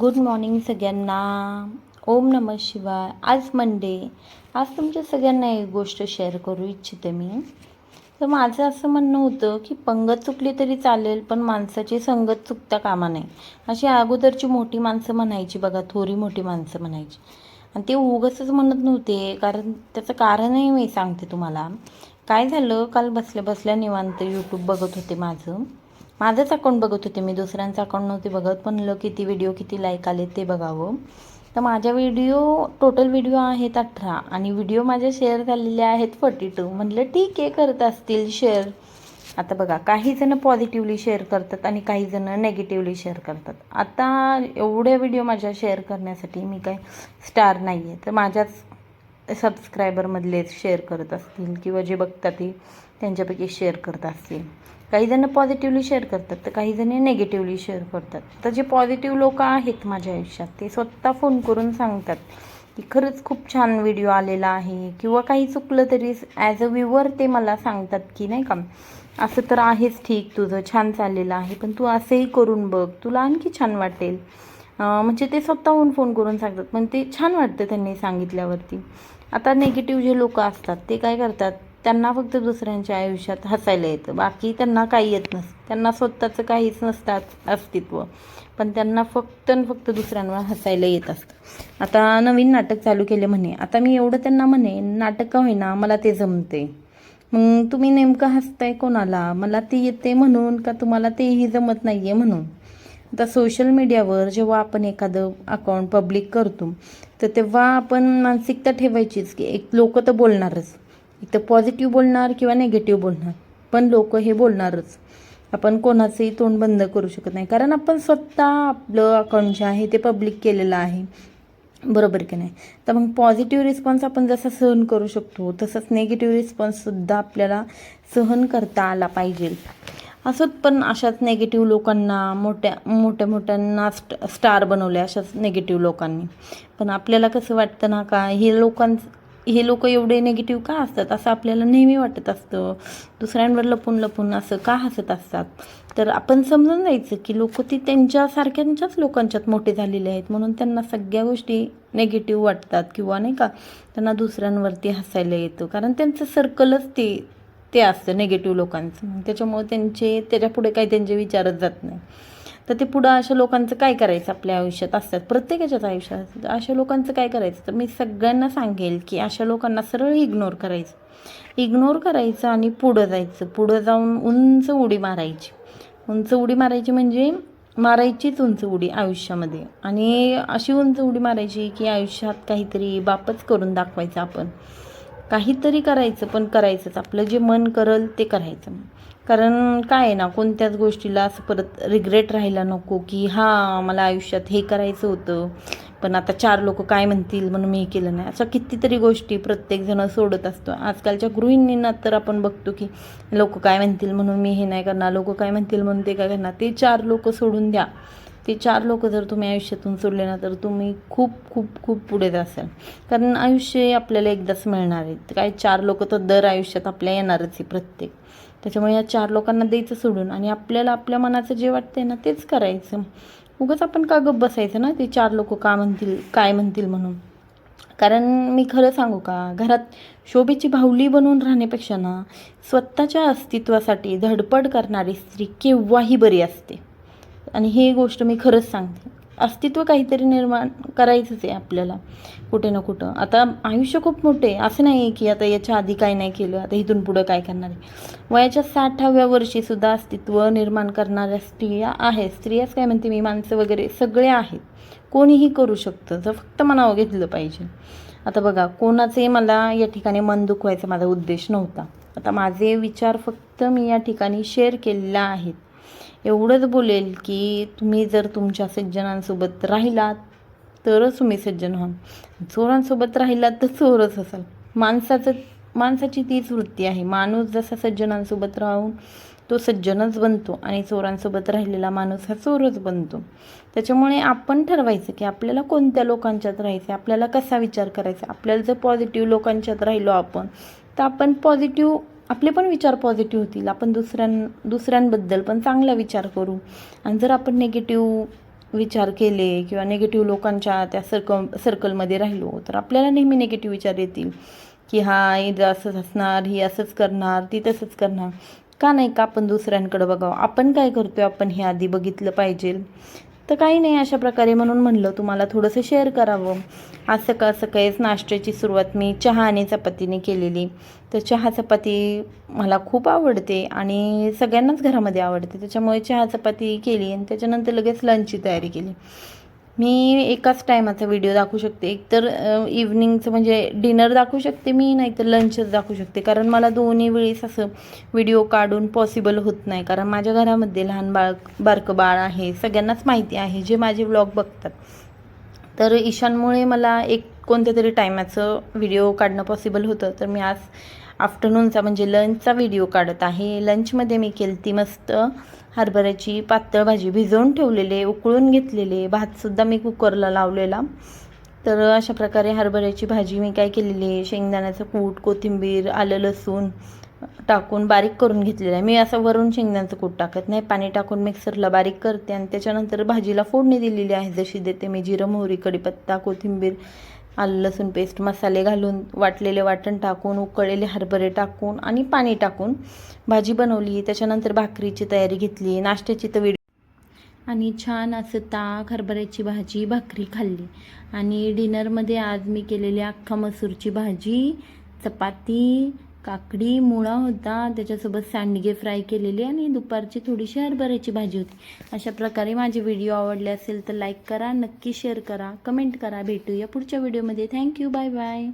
Good morning सगळ्यांना. ओम नम शिवाय. आज मंडे आज तुमच्या सगळ्यांना एक गोष्ट शेअर करू इच्छिते मी. तर माझं असं म्हणणं होतं की पंगत चुकली तरी चालेल पण माणसाची संगत चुकता कामा नये. अशी अगोदरची मोठी माणसं म्हणायची बघा थोरी मोठी माणसं म्हणायची. आणि ते उगसच म्हणत नव्हते कारण त्याचं कारणही मी सांगते तुम्हाला. काय झालं? काल बसल्या बसल्या निवांत यूट्यूब बघत होते माझं. माझंच अकाउंट बघत होते मी. दुसऱ्यांचं अकाउंट नव्हते बघत पण म्हणलं किती व्हिडिओ किती लाईक आले ते बघावं. तर माझ्या व्हिडिओ टोटल व्हिडिओ आहेत अठरा आणि व्हिडिओ माझ्या शेअर झालेले आहेत फोर्टी टू म्हटलं ठीक आहे करत असतील शेअर आता बघा काहीजणं पॉझिटिव्हली शेअर करतात आणि काही जण नेगेटिव्हली शेअर करतात. आता एवढ्या व्हिडिओ माझ्या शेअर करण्यासाठी मी काय स्टार नाही आहे तर माझ्याच सबस्क्रायबरमधलेच शेअर करत असतील किंवा जे बघतात ते त्यांच्यापैकी शेअर करत असतील. काही जण पॉझिटिव्हली शेअर करतात तर काही जण नेगेटिव्हली शेअर करतात. तर जे पॉझिटिव्ह लोक आहेत माझ्या आयुष्यात ते स्वतः फोन करून सांगतात की खरंच खूप छान व्हिडिओ आलेला आहे किंवा काही चुकलं तरी ॲज अ व्ह्युअर ते मला सांगतात की नाही का असं तर आहेच ठीक तुझं छान चाललेलं आहे पण तू असंही करून बघ तुला आणखी छान वाटेल. म्हणजे ते स्वतःहून फोन करून सांगतात पण ते छान वाटतं त्यांनी सांगितल्यावरती. आता नेगेटिव्ह जे लोक असतात ते काय करतात त्यांना फक्त दुसऱ्यांच्या आयुष्यात हसायला येतं. बाकी त्यांना काही येत नसतं त्यांना स्वतःचं काहीच नसतात अस्तित्व. पण त्यांना फक्त फक्त दुसऱ्यांवर हसायला येत असतं. आता नवीन नाटक चालू केले म्हणे. आता मी एवढं त्यांना म्हणे नाटक होईना मला ते जमते. मग तुम्ही नेमकं हसताय कोणाला? मला ते येते म्हणून का तुम्हाला तेही जमत नाही आहे म्हणून? आता सोशल मीडियावर जेव्हा आपण एखादं अकाउंट पब्लिक करतो तर तेव्हा आपण मानसिकता ठेवायचीच की एक लोक तर बोलणारच. एक तर पॉझिटिव्ह बोलणार किंवा निगेटिव्ह बोलणार. पण लोक हे बोलणारच. आपण कोणाचंही तोंड बंद करू शकत नाही. कारण आपण स्वतः आपलं अकाउंट जे आहे ते पब्लिक केलेलं आहे. बरोबर की नाही? तर मग पॉझिटिव्ह रिस्पॉन्स आपण जसा सहन करू शकतो तसंच नेगेटिव्ह रिस्पॉन्ससुद्धा आपल्याला सहन करता आला पाहिजे. असंच पण अशाच नेगेटिव्ह लोकांना मोठ्या मोठ्या मोठ्यांना स्ट स्टार बनवले अशाच नेगेटिव्ह लोकांनी. पण आपल्याला कसं वाटतं ना का हे लोकांचं हे लोक एवढे नेगेटिव्ह का असतात असं आपल्याला नेहमी वाटत असतं. दुसऱ्यांवर लपून लपून असं का हसत असतात? तर आपण समजून जायचं की लोक ती त्यांच्यासारख्यांच्याच लोकांच्यात मोठे झालेले आहेत. म्हणून त्यांना सगळ्या गोष्टी नेगेटिव्ह वाटतात किंवा नाही का त्यांना दुसऱ्यांवरती हसायला येतं. कारण त्यांचं सर्कलच ते ते असतं निगेटिव्ह लोकांचं. त्याच्यामुळे त्यांचे त्याच्यापुढे काही त्यांचे विचारच जात नाही. तर ते पुढं अशा लोकांचं काय करायचं आपल्या आयुष्यात? असतात. प्रत्येकाच्याच आयुष्यात. अशा लोकांचं काय करायचं? तर मी सगळ्यांना सांगेल की अशा लोकांना सरळ इग्नोर करायचं. इग्नोर करायचं आणि पुढं जायचं. पुढं जाऊन उंच उडी मारायची. उंच उडी मारायची म्हणजे मारायचीच उंच उडी आयुष्यामध्ये. आणि अशी उंच उडी मारायची की आयुष्यात काहीतरी बापच करून दाखवायचं आपण. काहीतरी करायचं पण करायचंच. आपलं जे मन करल ते करायचं. कारण काय आहे ना कोणत्याच गोष्टीला असं परत रिग्रेट राहायला नको की हां मला आयुष्यात हे करायचं होतं पण आता चार लोक काय म्हणतील म्हणून मी हे केलं नाही. अशा कितीतरी गोष्टी प्रत्येकजण सोडत असतो. आजकालच्या गृहिणींना तर आपण बघतो की लोक काय म्हणतील म्हणून मी हे नाही करणार लोक काय म्हणतील म्हणून ते काय करणार? ते चार लोक सोडून द्या. ते चार लोक जर तुम्ही आयुष्यातून सोडले ना तर तुम्ही खूप खूप खूप पुढे जासाल. कारण आयुष्य हे आपल्याला एकदाच मिळणार आहे. काय चार लोक तर दर आयुष्यात आपल्या येणारच आहे प्रत्येक. त्याच्यामुळे या चार लोकांना द्यायचं सोडून आणि आपल्याला आपल्या मनाचं जे वाटतंय ना तेच करायचं. उगाच आपण का गप्प बसायचं ना? ते चार लोक का म्हणतील काय म्हणतील म्हणून. कारण मी खरं सांगू का? घरात शोभेची भावली बनवून राहण्यापेक्षा ना स्वतःच्या अस्तित्वासाठी धडपड करणारी स्त्री केव्हाही बरी असते. आणि ही गोष्ट मी खरंच सांगते. अस्तित्व काहीतरी निर्माण करायचंच आहे आपल्याला कुठे ना कुठं. आता आयुष्य खूप मोठे आहे. असं नाही आहे की आता याच्या आधी काय नाही केलं आता इथून पुढं काय करणार आहे. वयाच्या साठाव्या वर्षीसुद्धा अस्तित्व निर्माण करणाऱ्या स्त्रिया आहेत. स्त्रियाच काय म्हणते मी माणसं वगैरे सगळे आहेत. कोणीही करू शकतं. जर फक्त मनावं घेतलं पाहिजे. आता बघा कोणाचंही मला या ठिकाणी मन दुखवायचा माझा उद्देश नव्हता. आता माझे विचार फक्त मी या ठिकाणी शेअर केलेला आहेत. एवढंच बोलेल की तुम्ही जर तुमच्या सज्जनांसोबत राहिलात तरच तुम्ही सज्जन व्हाल. चोरांसोबत राहिलात तर चोरच असाल. माणसाचं माणसाची तीच वृत्ती आहे. माणूस जसा सज्जनांसोबत राहून तो सज्जनच बनतो आणि चोरांसोबत राहिलेला माणूस हा चोरच बनतो. त्याच्यामुळे आपण ठरवायचं की आपल्याला कोणत्या लोकांच्यात राहायचं आपल्याला कसा विचार करायचा? आपल्याला जर पॉझिटिव्ह लोकांच्यात राहिलो आपण तर आपण पॉझिटिव्ह आपले पण विचार पॉझिटिव्ह होतील. आपण दुसऱ्यां दुसऱ्यांबद्दल पण चांगला विचार करू. आणि जर आपण निगेटिव्ह विचार केले किंवा निगेटिव्ह लोकांच्या त्या सर्कल सर्कलमध्ये राहिलो तर आपल्याला नेहमी निगेटिव्ह विचार येतील. की हा ही असंच असणार ही असंच करणार ती तसंच करणार. का नाही का आपण दुसऱ्यांकडे बघावं? आपण काय करतोय? आपण हे आधी बघितलं पाहिजे. तर काही नाही अशा प्रकारे म्हणून म्हणलं तुम्हाला थोडंसं शेअर करावं. आज सकाळ सकाळीच नाश्त्याची सुरुवात मी चहा आणि चपातीने केलेली. तर चहा चपाती मला खूप आवडते आणि सगळ्यांनाच घरामध्ये आवडते. त्याच्यामुळे चहा चपाती केली आणि त्याच्यानंतर लगेच लंचची तयारी केली. मी एकाच टायमाचा व्हिडिओ दाखवू शकते. एकतर इव्हनिंगचं म्हणजे डिनर दाखवू शकते मी नाहीतर लंचच दाखवू शकते. कारण मला दोन्ही वेळेस असं व्हिडिओ काढून पॉसिबल होत नाही. कारण माझ्या घरामध्ये लहान बाळ बारकं बाळ आहे. सगळ्यांनाच माहिती आहे जे माझे व्लॉग बघतात. तर ईशानमुळे मला एक कोणत्या तरी टायमाचं व्हिडिओ काढणं पॉसिबल होतं. तर मी आज आफ्टरनूनचा म्हणजे लंचचा व्हिडिओ काढत आहे. लंचमध्ये मी केली ती मस्त हरभऱ्याची पातळ भाजी भिजवून ठेवलेले उकळून घेतलेले भातसुद्धा मी कुकरला लावलेला. तर अशा प्रकारे हरभऱ्याची भाजी मी काय केलेली आहे? शेंगदाण्याचं कूट कोथिंबीर आलं लसूण टाकून बारीक करून घेतलेलं आहे. मी असं वरून शेंगदाण्याचं कूट टाकत नाही. पाणी टाकून मिक्सरला बारीक करते आणि त्याच्यानंतर भाजीला फोडणी दिलेली आहे. जशी देते मी जिरं मोहरी कढीपत्ता कोथिंबीर आलं लसूण पेस्ट मसाले घालून वाटलेले वाटण टाकून उकळलेले हरभरे टाकून आणि पाणी टाकून भाजी बनवली. त्याच्यानंतर भाकरीची तयारी घेतली नाश्त्याची तर आणि छान असं ताक हरभऱ्याची भाजी भाकरी खाल्ली. आणि डिनरमध्ये आज मी केलेली अख्खा मसूरची भाजी चपाती काकडी मुळा होता. त्याच्यासोबत सांडगे फ्राय केलेले आणि दुपारची थोडीशी हरभऱ्याची भाजी होती. अशा प्रकारे माझे व्हिडिओ आवडले असेल तर लाईक करा नक्की शेअर करा कमेंट करा. भेटूया पुढच्या व्हिडिओमध्ये थँक्यू बाय बाय